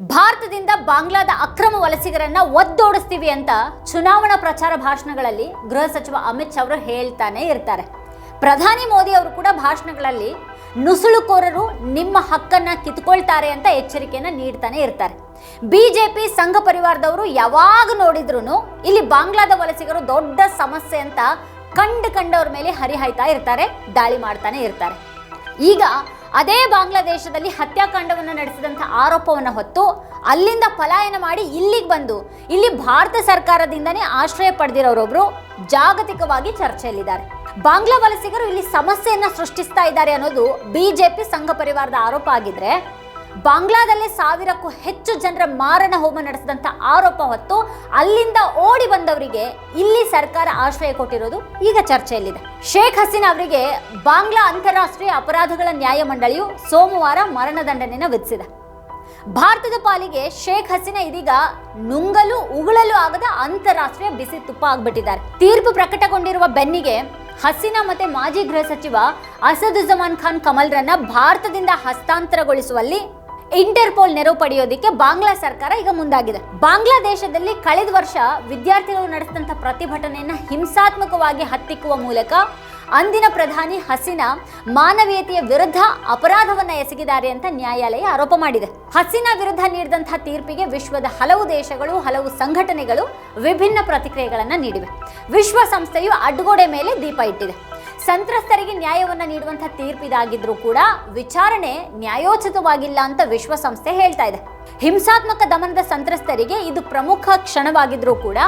ಭಾರತದಿಂದ ಬಾಂಗ್ಲಾದ ಅಕ್ರಮ ವಲಸಿಗರನ್ನ ಒದ್ದೋಡಿಸ್ತೀವಿ ಅಂತ ಚುನಾವಣಾ ಪ್ರಚಾರ ಭಾಷಣಗಳಲ್ಲಿ ಗೃಹ ಸಚಿವ ಅಮಿತ್ ಶಾ ಅವರು ಹೇಳ್ತಾನೆ ಇರ್ತಾರೆ. ಪ್ರಧಾನಿ ಮೋದಿ ಅವರು ಕೂಡ ಭಾಷಣಗಳಲ್ಲಿ ನುಸುಳುಕೋರರು ನಿಮ್ಮ ಹಕ್ಕನ್ನ ಕಿತ್ಕೊಳ್ತಾರೆ ಅಂತ ಎಚ್ಚರಿಕೆಯನ್ನ ನೀಡ್ತಾನೆ ಇರ್ತಾರೆ. ಬಿಜೆಪಿ ಸಂಘ ಪರಿವಾರದವರು ಯಾವಾಗ ನೋಡಿದ್ರು ಇಲ್ಲಿ ಬಾಂಗ್ಲಾದ ವಲಸಿಗರು ದೊಡ್ಡ ಸಮಸ್ಯೆ ಅಂತ ಕಂಡು ಕಂಡವ್ರ ಮೇಲೆ ಹರಿಹಾಯ್ತಾ ಇರ್ತಾರೆ, ದಾಳಿ ಮಾಡ್ತಾನೆ ಇರ್ತಾರೆ. ಈಗ ಅದೇ ಬಾಂಗ್ಲಾದೇಶದಲ್ಲಿ ಹತ್ಯಾಕಾಂಡವನ್ನು ನಡೆಸಿದಂಥ ಆರೋಪವನ್ನು ಹೊತ್ತು ಅಲ್ಲಿಂದ ಪಲಾಯನ ಮಾಡಿ ಇಲ್ಲಿಗೆ ಬಂದು, ಇಲ್ಲಿ ಭಾರತ ಸರ್ಕಾರದಿಂದನೇ ಆಶ್ರಯ ಪಡೆದಿರೋರೊಬ್ರು ಜಾಗತಿಕವಾಗಿ ಚರ್ಚೆಯಲ್ಲಿದ್ದಾರೆ. ಬಾಂಗ್ಲಾ ವಲಸಿಗರು ಇಲ್ಲಿ ಸಮಸ್ಯೆಯನ್ನು ಸೃಷ್ಟಿಸ್ತಾ ಇದ್ದಾರೆ ಅನ್ನೋದು ಬಿಜೆಪಿ ಸಂಘ ಪರಿವಾರದ ಆರೋಪ ಆಗಿದ್ರೆ ಬಾಂಗ್ಲಾದಲ್ಲೇ ಸಾವಿರಕ್ಕೂ ಹೆಚ್ಚು ಜನರ ಮಾರಣ ಹೋಮ ನಡೆಸಿದಂಥ ಆರೋಪ ಹೊತ್ತು ಅಲ್ಲಿಂದ ಓಡಿ ಬಂದವರಿಗೆ ಇಲ್ಲಿ ಸರ್ಕಾರ ಆಶ್ರಯ ಕೊಟ್ಟಿರೋದು ಈಗ ಚರ್ಚೆಯಲ್ಲಿದೆ. ಶೇಖ್ ಹಸೀನಾ ಅವರಿಗೆ ಬಾಂಗ್ಲಾ ಅಂತಾರಾಷ್ಟ್ರೀಯ ಅಪರಾಧಗಳ ನ್ಯಾಯಮಂಡಳಿಯು ಸೋಮವಾರ ಮರಣದಂಡನೆಯನ್ನು ವಿಧಿಸಿದೆ. ಭಾರತದ ಪಾಲಿಗೆ ಶೇಖ್ ಹಸೀನಾ ಇದೀಗ ನುಂಗಲು ಉಗುಳಲು ಆಗದ ಅಂತಾರಾಷ್ಟ್ರೀಯ ಬಿಸಿ ತುಪ್ಪ ಆಗ್ಬಿಟ್ಟಿದ್ದಾರೆ. ತೀರ್ಪು ಪ್ರಕಟಗೊಂಡಿರುವ ಬೆನ್ನಿಗೆ ಹಸೀನಾ ಮತ್ತೆ ಮಾಜಿ ಗೃಹ ಸಚಿವ ಅಸದುಜಮಾನ್ ಖಾನ್ ಕಮಲ್ರನ್ನ ಭಾರತದಿಂದ ಹಸ್ತಾಂತರಗೊಳಿಸುವಲ್ಲಿ ಇಂಟರ್ಪೋಲ್ ನೆರವು ಪಡೆಯೋದಕ್ಕೆ ಬಾಂಗ್ಲಾ ಸರ್ಕಾರ ಈಗ ಮುಂದಾಗಿದೆ. ಬಾಂಗ್ಲಾದೇಶದಲ್ಲಿ ಕಳೆದ ವರ್ಷ ವಿದ್ಯಾರ್ಥಿಗಳು ನಡೆಸಿದಂಥ ಪ್ರತಿಭಟನೆಯನ್ನ ಹಿಂಸಾತ್ಮಕವಾಗಿ ಹತ್ತಿಕ್ಕುವ ಮೂಲಕ ಅಂದಿನ ಪ್ರಧಾನಿ ಹಸೀನಾ ಮಾನವೀಯತೆಯ ವಿರುದ್ಧ ಅಪರಾಧವನ್ನ ಎಸಗಿದ್ದಾರೆ ಅಂತ ನ್ಯಾಯಾಲಯ ಆರೋಪ ಮಾಡಿದೆ. ಹಸೀನಾ ವಿರುದ್ಧ ನೀಡಿದಂತಹ ತೀರ್ಪಿಗೆ ವಿಶ್ವದ ಹಲವು ದೇಶಗಳು, ಹಲವು ಸಂಘಟನೆಗಳು ವಿಭಿನ್ನ ಪ್ರತಿಕ್ರಿಯೆಗಳನ್ನು ನೀಡಿವೆ. ವಿಶ್ವಸಂಸ್ಥೆಯು ಅಡ್ಗೋಡೆ ಮೇಲೆ ದೀಪ ಇಟ್ಟಿದೆ. ಸಂತ್ರಸ್ತರಿಗೆ ನ್ಯಾಯವನ್ನ ನೀಡುವಂತಹ ತೀರ್ಪಿದಾಗಿದ್ರೂ ಕೂಡ ವಿಚಾರಣೆ ನ್ಯಾಯೋಚಿತವಾಗಿಲ್ಲ ಅಂತ ವಿಶ್ವಸಂಸ್ಥೆ ಹೇಳ್ತಾ ಇದೆ. ಹಿಂಸಾತ್ಮಕ ದಮನದ ಸಂತ್ರಸ್ತರಿಗೆ ಇದು ಪ್ರಮುಖ ಕ್ಷಣವಾಗಿದ್ರೂ ಕೂಡ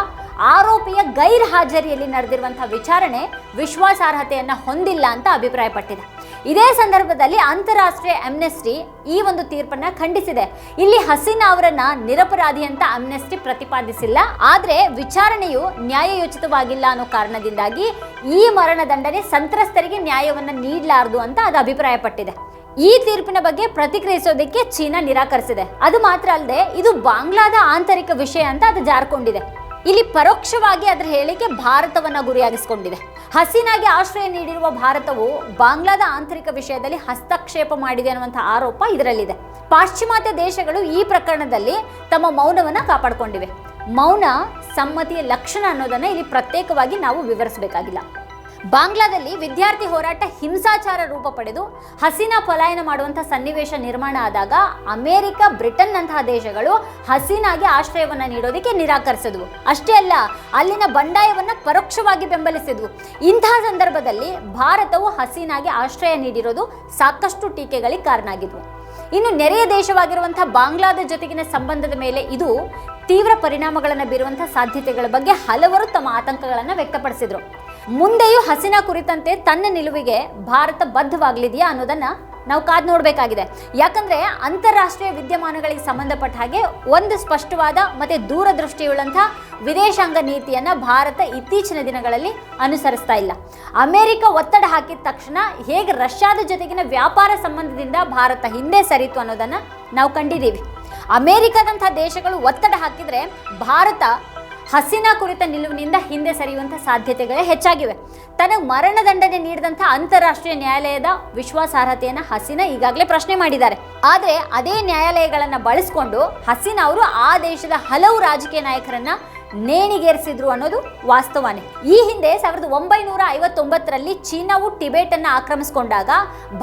ಆರೋಪಿಯ ಗೈರ್ ಹಾಜರಿಯಲ್ಲಿ ನಡೆದಿರುವಂತಹ ವಿಚಾರಣೆ ವಿಶ್ವಾಸಾರ್ಹತೆಯನ್ನ ಹೊಂದಿಲ್ಲ ಅಂತ ಅಭಿಪ್ರಾಯಪಟ್ಟಿದೆ. ಇದೇ ಸಂದರ್ಭದಲ್ಲಿ ಅಂತಾರಾಷ್ಟ್ರೀಯ ಎಮ್ನೆಸ್ಟಿ ಈ ಒಂದು ತೀರ್ಪನ್ನ ಖಂಡಿಸಿದೆ. ಇಲ್ಲಿ ಹಸೀನಾ ಅವರನ್ನ ನಿರಪರಾಧಿ ಅಂತ ಅಮ್ನೆಸ್ಟಿ ಪ್ರತಿಪಾದಿಸಿಲ್ಲ. ಆದರೆ ವಿಚಾರಣೆಯು ನ್ಯಾಯಯೋಚಿತವಾಗಿಲ್ಲ ಅನ್ನೋ ಕಾರಣದಿಂದಾಗಿ ಈ ಮರಣದಂಡನೆ ಸಂತ್ರಸ್ತರಿಗೆ ನ್ಯಾಯವನ್ನ ನೀಡಲಾರದು ಅಂತ ಅದು ಅಭಿಪ್ರಾಯಪಟ್ಟಿದೆ. ಈ ತೀರ್ಪಿನ ಬಗ್ಗೆ ಪ್ರತಿಕ್ರಿಯಿಸೋದಕ್ಕೆ ಚೀನಾ ನಿರಾಕರಿಸಿದೆ. ಅದು ಮಾತ್ರ ಅಲ್ಲದೆ ಇದು ಬಾಂಗ್ಲಾದ ಆಂತರಿಕ ವಿಷಯ ಅಂತ ಅದು ಜಾರ್ಕೊಂಡಿದೆ. ಇಲ್ಲಿ ಪರೋಕ್ಷವಾಗಿ ಅದರ ಹೇಳಿಕೆ ಭಾರತವನ್ನ ಗುರಿಯಾಗಿಸಿಕೊಂಡಿದೆ. ಹಸೀನಾಗೆ ಆಶ್ರಯ ನೀಡಿರುವ ಭಾರತವು ಬಾಂಗ್ಲಾದ ಆಂತರಿಕ ವಿಷಯದಲ್ಲಿ ಹಸ್ತಕ್ಷೇಪ ಮಾಡಿದೆ ಅನ್ನುವಂಥ ಆರೋಪ ಇದರಲ್ಲಿದೆ. ಪಾಶ್ಚಿಮಾತ್ಯ ದೇಶಗಳು ಈ ಪ್ರಕರಣದಲ್ಲಿ ತಮ್ಮ ಮೌನವನ್ನ ಕಾಪಾಡಿಕೊಂಡಿವೆ. ಮೌನ ಸಮ್ಮತಿಯ ಲಕ್ಷಣ ಅನ್ನೋದನ್ನ ಇಲ್ಲಿ ಪ್ರತ್ಯೇಕವಾಗಿ ನಾವು ವಿವರಿಸಬೇಕಾಗಿಲ್ಲ. ಬಾಂಗ್ಲಾದಲ್ಲಿ ವಿದ್ಯಾರ್ಥಿ ಹೋರಾಟ ಹಿಂಸಾಚಾರ ರೂಪ ಪಡೆದು ಹಸೀನಾ ಪಲಾಯನ ಮಾಡುವಂತಹ ಸನ್ನಿವೇಶ ನಿರ್ಮಾಣ ಆದಾಗ ಅಮೆರಿಕ ಬ್ರಿಟನ್ ನಂತಹ ದೇಶಗಳು ಹಸೀನಾಗೆ ಆಶ್ರಯವನ್ನ ನೀಡೋದಕ್ಕೆ ನಿರಾಕರಿಸಿದ್ವು. ಅಷ್ಟೇ ಅಲ್ಲ, ಅಲ್ಲಿನ ಬಂಡಾಯವನ್ನ ಪರೋಕ್ಷವಾಗಿ ಬೆಂಬಲಿಸಿದ್ವು. ಇಂತಹ ಸಂದರ್ಭದಲ್ಲಿ ಭಾರತವು ಹಸೀನಾಗೆ ಆಶ್ರಯ ನೀಡಿರೋದು ಸಾಕಷ್ಟು ಟೀಕೆಗಳಿಗೆ ಕಾರಣ ಆಗಿದ್ವು ಇನ್ನು ನೆರೆಯ ದೇಶವಾಗಿರುವಂತಹ ಬಾಂಗ್ಲಾದ ಜೊತೆಗಿನ ಸಂಬಂಧದ ಮೇಲೆ ಇದು ತೀವ್ರ ಪರಿಣಾಮಗಳನ್ನು ಬೀರುವಂತಹ ಸಾಧ್ಯತೆಗಳ ಬಗ್ಗೆ ಹಲವರು ತಮ್ಮ ಆತಂಕಗಳನ್ನು ವ್ಯಕ್ತಪಡಿಸಿದ್ರು. ಮುಂದೆಯೂ ಹಸಿನ ಕುರಿತಂತೆ ತನ್ನ ನಿಲುವಿಗೆ ಭಾರತ ಬದ್ಧವಾಗಲಿದೆಯಾ ಅನ್ನೋದನ್ನ ನಾವು ಕಾದು ನೋಡಬೇಕಾಗಿದೆ. ಯಾಕಂದ್ರೆ ಅಂತಾರಾಷ್ಟ್ರೀಯ ವಿದ್ಯಮಾನಗಳಿಗೆ ಸಂಬಂಧಪಟ್ಟ ಹಾಗೆ ಒಂದು ಸ್ಪಷ್ಟವಾದ ಮತ್ತೆ ದೂರದೃಷ್ಟಿಯುಳ್ಳಂತಹ ವಿದೇಶಾಂಗ ನೀತಿಯನ್ನ ಭಾರತ ಇತ್ತೀಚಿನ ದಿನಗಳಲ್ಲಿ ಅನುಸರಿಸ್ತಾ ಇಲ್ಲ. ಅಮೆರಿಕ ಒತ್ತಡ ಹಾಕಿದ ತಕ್ಷಣ ಹೇಗೆ ರಷ್ಯಾದ ಜೊತೆಗಿನ ವ್ಯಾಪಾರ ಸಂಬಂಧದಿಂದ ಭಾರತ ಹಿಂದೆ ಸರಿತು ಅನ್ನೋದನ್ನ ನಾವು ಕಂಡಿದ್ದೀವಿ. ಅಮೆರಿಕದಂಥ ದೇಶಗಳು ಒತ್ತಡ ಹಾಕಿದ್ರೆ ಭಾರತ ಹಸೀನಾ ಕುರಿತ ನಿಲುವಿನಿಂದ ಹಿಂದೆ ಸರಿಯುವಂಥ ಸಾಧ್ಯತೆಗಳೇ ಹೆಚ್ಚಾಗಿವೆ. ತನಗೆ ಮರಣದಂಡನೆ ನೀಡಿದಂಥ ಅಂತಾರಾಷ್ಟ್ರೀಯ ನ್ಯಾಯಾಲಯದ ವಿಶ್ವಾಸಾರ್ಹತೆಯನ್ನು ಹಸೀನಾ ಈಗಾಗಲೇ ಪ್ರಶ್ನೆ ಮಾಡಿದ್ದಾರೆ. ಆದರೆ ಅದೇ ನ್ಯಾಯಾಲಯಗಳನ್ನು ಬಳಸಿಕೊಂಡು ಹಸೀನಾ ಅವರು ಆ ದೇಶದ ಹಲವು ರಾಜಕೀಯ ನಾಯಕರನ್ನ ನೇಣಿಗೇರಿಸಿದ್ರು ಅನ್ನೋದು ವಾಸ್ತವನೇ. ಈ ಹಿಂದೆ ಸಾವಿರದ ಒಂಬೈನೂರ ಐವತ್ತೊಂಬತ್ತರಲ್ಲಿ ಚೀನಾವು ಟಿಬೆಟ್ ಅನ್ನು ಆಕ್ರಮಿಸಿಕೊಂಡಾಗ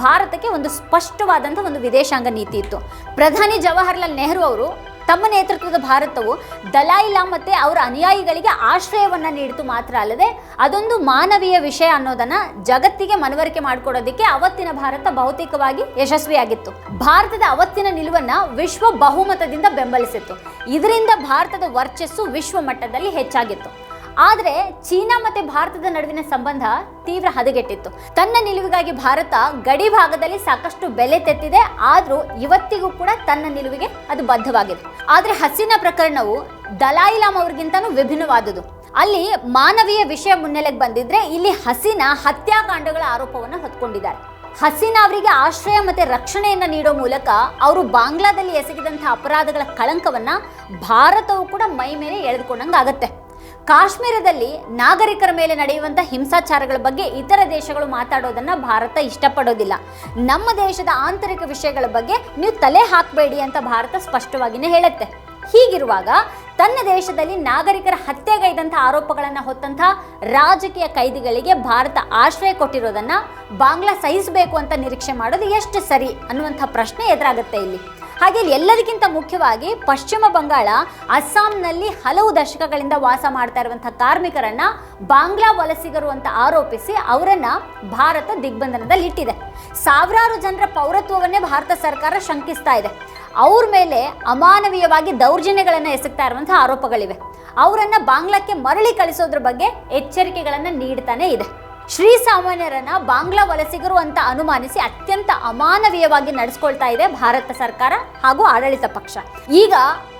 ಭಾರತಕ್ಕೆ ಒಂದು ಸ್ಪಷ್ಟವಾದಂಥ ಒಂದು ವಿದೇಶಾಂಗ ನೀತಿ ಇತ್ತು. ಪ್ರಧಾನಿ ಜವಾಹರ್ಲಾಲ್ ನೆಹರು ಅವರು ತಮ್ಮ ನೇತೃತ್ವದ ಭಾರತವು ದಲಾಯಿಲಾ ಮತ್ತೆ ಅವರ ಅನುಯಾಯಿಗಳಿಗೆ ಆಶ್ರಯವನ್ನ ನೀಡಿತು ಮಾತ್ರ ಅಲ್ಲದೆ ಅದೊಂದು ಮಾನವೀಯ ವಿಷಯ ಅನ್ನೋದನ್ನ ಜಗತ್ತಿಗೆ ಮನವರಿಕೆ ಮಾಡಿಕೊಡೋದಕ್ಕೆ ಅವತ್ತಿನ ಭಾರತ ಭೌತಿಕವಾಗಿ ಯಶಸ್ವಿಯಾಗಿತ್ತು. ಭಾರತದ ಅವತ್ತಿನ ನಿಲುವನ್ನ ವಿಶ್ವ ಬಹುಮತದಿಂದ ಬೆಂಬಲಿಸಿತ್ತು. ಇದರಿಂದ ಭಾರತದ ವರ್ಚಸ್ಸು ವಿಶ್ವ ಮಟ್ಟದಲ್ಲಿ ಹೆಚ್ಚಾಗಿತ್ತು. ಆದರೆ ಚೀನಾ ಮತ್ತೆ ಭಾರತದ ನಡುವಿನ ಸಂಬಂಧ ತೀವ್ರ ಹದಗೆಟ್ಟಿತ್ತು. ತನ್ನ ನಿಲುವಿಗಾಗಿ ಭಾರತ ಗಡಿ ಭಾಗದಲ್ಲಿ ಸಾಕಷ್ಟು ಬೆಲೆ ತೆತ್ತಿದೆ, ಆದರೂ ಇವತ್ತಿಗೂ ಕೂಡ ತನ್ನ ನಿಲುವಿಗೆ ಅದು ಬದ್ಧವಾಗಿದೆ. ಆದರೆ ಹಸೀನಾ ಪ್ರಕರಣವು ದಲಾಯಿಲಾಮ್ ಅವ್ರಿಗಿಂತನೂ ವಿಭಿನ್ನವಾದುದು. ಅಲ್ಲಿ ಮಾನವೀಯ ವಿಷಯ ಮುನ್ನೆಲೆಗೆ ಬಂದಿದ್ರೆ ಇಲ್ಲಿ ಹಸೀನಾ ಹತ್ಯಾಕಾಂಡಗಳ ಆರೋಪವನ್ನು ಹೊತ್ಕೊಂಡಿದ್ದಾರೆ. ಹಸೀನಾ ಅವರಿಗೆ ಆಶ್ರಯ ಮತ್ತೆ ರಕ್ಷಣೆಯನ್ನು ನೀಡೋ ಮೂಲಕ ಅವರು ಬಾಂಗ್ಲಾದಲ್ಲಿ ಎಸಗಿದಂಥ ಅಪರಾಧಗಳ ಕಳಂಕವನ್ನ ಭಾರತವು ಕೂಡ ಮೈ ಮೇಲೆ ಎಳೆದುಕೊಂಡಂಗೆ ಆಗತ್ತೆ ಕಾಶ್ಮೀರದಲ್ಲಿ ನಾಗರಿಕರ ಮೇಲೆ ನಡೆಯುವಂಥ ಹಿಂಸಾಚಾರಗಳ ಬಗ್ಗೆ ಇತರ ದೇಶಗಳು ಮಾತಾಡೋದನ್ನ ಭಾರತ ಇಷ್ಟಪಡೋದಿಲ್ಲ. ನಮ್ಮ ದೇಶದ ಆಂತರಿಕ ವಿಷಯಗಳ ಬಗ್ಗೆ ನೀವು ತಲೆ ಹಾಕಬೇಡಿ ಅಂತ ಭಾರತ ಸ್ಪಷ್ಟವಾಗಿಯೇ ಹೇಳುತ್ತೆ. ಹೀಗಿರುವಾಗ ತನ್ನ ದೇಶದಲ್ಲಿ ನಾಗರಿಕರ ಹತ್ಯೆಗೈದಂಥ ಆರೋಪಗಳನ್ನು ಹೊತ್ತಂಥ ರಾಜಕೀಯ ಕೈದಿಗಳಿಗೆ ಭಾರತ ಆಶ್ರಯ ಕೊಟ್ಟಿರೋದನ್ನ ಬಾಂಗ್ಲಾ ಸಹಿಸಬೇಕು ಅಂತ ನಿರೀಕ್ಷೆ ಮಾಡೋದು ಎಷ್ಟು ಸರಿ ಅನ್ನುವಂಥ ಪ್ರಶ್ನೆ ಎದುರಾಗುತ್ತೆ ಇಲ್ಲಿ. ಹಾಗೆ ಎಲ್ಲರಿಗಿಂತ ಮುಖ್ಯವಾಗಿ ಪಶ್ಚಿಮ ಬಂಗಾಳ, ಅಸ್ಸಾಂನಲ್ಲಿ ಹಲವು ದಶಕಗಳಿಂದ ವಾಸ ಮಾಡ್ತಾ ಇರುವಂತಹ ಕಾರ್ಮಿಕರನ್ನ ಬಾಂಗ್ಲಾ ವಲಸಿಗರು ಅಂತ ಆರೋಪಿಸಿ ಅವರನ್ನ ಭಾರತ ದಿಗ್ಬಂಧನದಲ್ಲಿ ಇಟ್ಟಿದೆ ಸಾವಿರಾರು ಜನರ ಪೌರತ್ವವನ್ನೇ ಭಾರತ ಸರ್ಕಾರ ಶಂಕಿಸ್ತಾ ಇದೆ. ಅವ್ರ ಮೇಲೆ ಅಮಾನವೀಯವಾಗಿ ದೌರ್ಜನ್ಯಗಳನ್ನು ಎಸಗ್ತಾ ಇರುವಂತಹ ಆರೋಪಗಳಿವೆ. ಅವರನ್ನ ಬಾಂಗ್ಲಾಕ್ಕೆ ಮರಳಿ ಕಳಿಸೋದ್ರ ಬಗ್ಗೆ ಎಚ್ಚರಿಕೆಗಳನ್ನು ನೀಡ್ತಾನೆ ಇದೆ. ಶ್ರೀಸಾಮಾನ್ಯರನ್ನ ಬಾಂಗ್ಲಾ ವಲಸಿಗರು ಅಂತ ಅನುಮಾನಿಸಿ ಅತ್ಯಂತ ಅಮಾನವೀಯವಾಗಿ ನಡೆಸ್ಕೊಳ್ತಾ ಇದೆ ಭಾರತ ಸರ್ಕಾರ ಹಾಗೂ ಆಡಳಿತ ಪಕ್ಷ. ಈಗ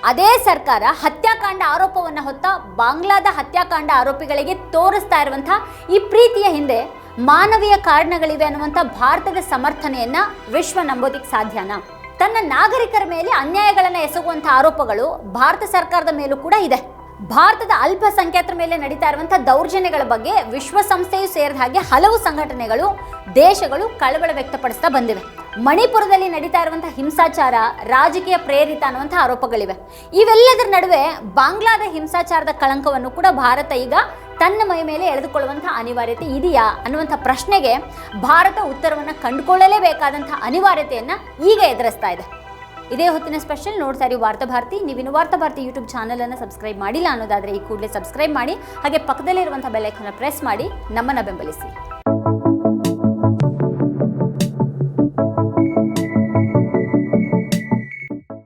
ಅದೇ ಸರ್ಕಾರ ಹತ್ಯಾಕಾಂಡ ಆರೋಪವನ್ನು ಹೊತ್ತ ಬಾಂಗ್ಲಾದ ಹತ್ಯಾಕಾಂಡ ಆರೋಪಿಗಳಿಗೆ ತೋರಿಸ್ತಾ ಇರುವಂತಹ ಈ ಪ್ರೀತಿಯ ಹಿಂದೆ ಮಾನವೀಯ ಕಾರಣಗಳಿವೆ ಅನ್ನುವಂಥ ಭಾರತದ ಸಮರ್ಥನೆಯನ್ನ ವಿಶ್ವ ನಂಬೋದಿಕ್ಕೆ ಸಾಧ್ಯನ. ತನ್ನ ನಾಗರಿಕರ ಮೇಲೆ ಅನ್ಯಾಯಗಳನ್ನು ಎಸಗುವಂಥ ಆರೋಪಗಳು ಭಾರತ ಸರ್ಕಾರದ ಮೇಲೂ ಕೂಡ ಇದೆ. ಭಾರತದ ಅಲ್ಪಸಂಖ್ಯಾತರ ಮೇಲೆ ನಡೀತಾ ಇರುವಂತಹ ದೌರ್ಜನ್ಯಗಳ ಬಗ್ಗೆ ವಿಶ್ವಸಂಸ್ಥೆಯು ಸೇರಿದ ಹಾಗೆ ಹಲವು ಸಂಘಟನೆಗಳು, ದೇಶಗಳು ಕಳವಳ ವ್ಯಕ್ತಪಡಿಸ್ತಾ ಬಂದಿವೆ. ಮಣಿಪುರದಲ್ಲಿ ನಡೀತಾ ಇರುವಂತಹ ಹಿಂಸಾಚಾರ, ರಾಜಕೀಯ ಪ್ರೇರಿತ ಅನ್ನುವಂಥ ಆರೋಪಗಳಿವೆ. ಇವೆಲ್ಲದರ ನಡುವೆ ಬಾಂಗ್ಲಾದ ಹಿಂಸಾಚಾರದ ಕಳಂಕವನ್ನು ಕೂಡ ಭಾರತ ಈಗ ತನ್ನ ಮೈ ಮೇಲೆ ಎಳೆದುಕೊಳ್ಳುವಂಥ ಅನಿವಾರ್ಯತೆ ಇದೆಯಾ ಅನ್ನುವಂಥ ಪ್ರಶ್ನೆಗೆ ಭಾರತ ಉತ್ತರವನ್ನು ಕಂಡುಕೊಳ್ಳಲೇಬೇಕಾದಂಥ ಅನಿವಾರ್ಯತೆಯನ್ನು ಈಗ ಎದುರಿಸ್ತಾ ಇದೆ. ಇದೇ ಹೊತ್ತಿನ ಸ್ಪೆಷಲ್ ನೋಡ್ತಾ ಇರಿ ವಾರ್ತಾ ಭಾರತಿ. ನೀವಿನ್ನು ವಾರ್ತಾ ಭಾರತಿ ಯೂಟ್ಯೂಬ್ ಚಾನಲನ್ನು ಸಬ್ಸ್ಕ್ರೈಬ್ ಮಾಡಿಲ್ಲ ಅನ್ನೋದಾದರೆ ಈ ಕೂಡಲೇ ಸಬ್ಸ್ಕ್ರೈಬ್ ಮಾಡಿ, ಹಾಗೆ ಪಕ್ಕದಲ್ಲಿರುವಂಥ ಬೆಲ್ಲೈಕನ್ನ ಪ್ರೆಸ್ ಮಾಡಿ, ನಮ್ಮನ್ನು ಬೆಂಬಲಿಸಿ.